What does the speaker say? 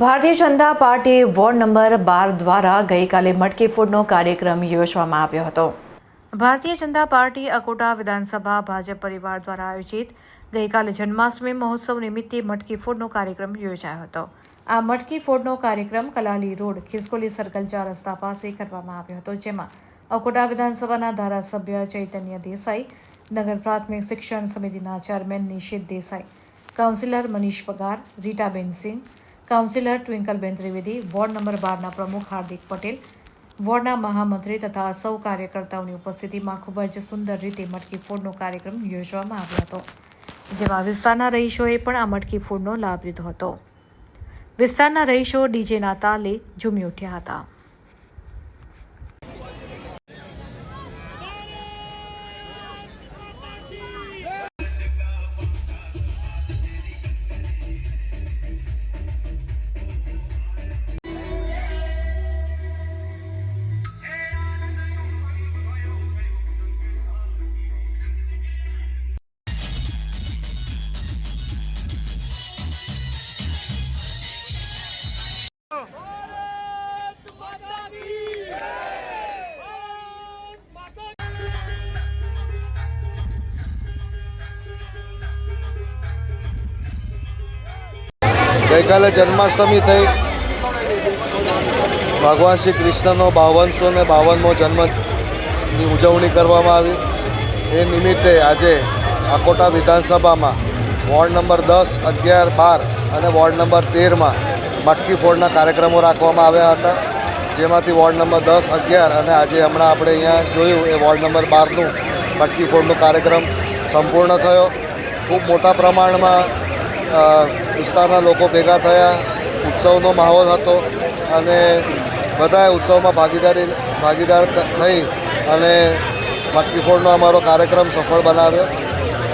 Bharatiya Janata party ward number બાર દ્વારા ગઈકાલે મટકી ફોડનો કાર્યક્રમ યોજવામાં આવ્યો હતો. ભારતીય જનતા પાર્ટી અકોટા વિધાનસભા ભાજપ પરિવાર દ્વારા આયોજિત ગઈકાલે જન્માષ્ટમી મહોત્સવ નિમિત્તે મટકી ફોડનો કાર્યક્રમ યોજાયો હતો. આ મટકી ફોડનો કાર્યક્રમ કલાલી રોડ, ખિસકોલી સર્કલ ચાર રસ્તા પાસે કરવામાં આવ્યો હતો, જેમાં અકોટા વિધાનસભાના ધારાસભ્ય ચૈતન્ય દેસાઈ, નગર પ્રાથમિક શિક્ષણ સમિતિના chairman Nishit Desai, councillor Manish Pagar, Ritaben Singh councillor Twinkalben Trivedi, ward number બારના પ્રમુખ હાર્દિક પટેલ, વોર્ડના મહામંત્રી તથા સૌ કાર્યકર્તાઓની ઉપસ્થિતિમાં ખૂબ જ સુંદર રીતે મટકી ફોડનો કાર્યક્રમ યોજવામાં આવ્યો હતો, જેમાં વિસ્તારના રહીશોએ પણ આ મટકી ફોડનો લાભ લીધો હતો. વિસ્તારના રહીશો ડીજેના તાલે ઝૂમી ઉઠ્યા હતા. ગઈકાલે જન્માષ્ટમી થઈ. ભગવાન શ્રી કૃષ્ણનો બાવનસો ને બાવનમો જન્મની ઉજવણી કરવામાં આવી. એ નિમિત્તે આજે અકોટા વિધાનસભામાં વોર્ડ નંબર દસ, અગિયાર, બાર અને વોર્ડ નંબર તેરમાં મટકી ફોડના કાર્યક્રમો રાખવામાં આવ્યા હતા. જેમાંથી વોર્ડ નંબર દસ, અગિયાર અને આજે હમણાં આપણે અહીંયા જોયું એ વોર્ડ નંબર બારનું મટકી ફોડનો કાર્યક્રમ સંપૂર્ણ થયો. ખૂબ મોટા પ્રમાણમાં વિસ્તારના લોકો ભેગા થયા, ઉત્સવનો માહોલ હતો અને બધાએ ઉત્સવમાં ભાગીદારી, ભાગીદાર થઈ અને મટકી ફોડનો અમારો કાર્યક્રમ સફળ બનાવ્યો.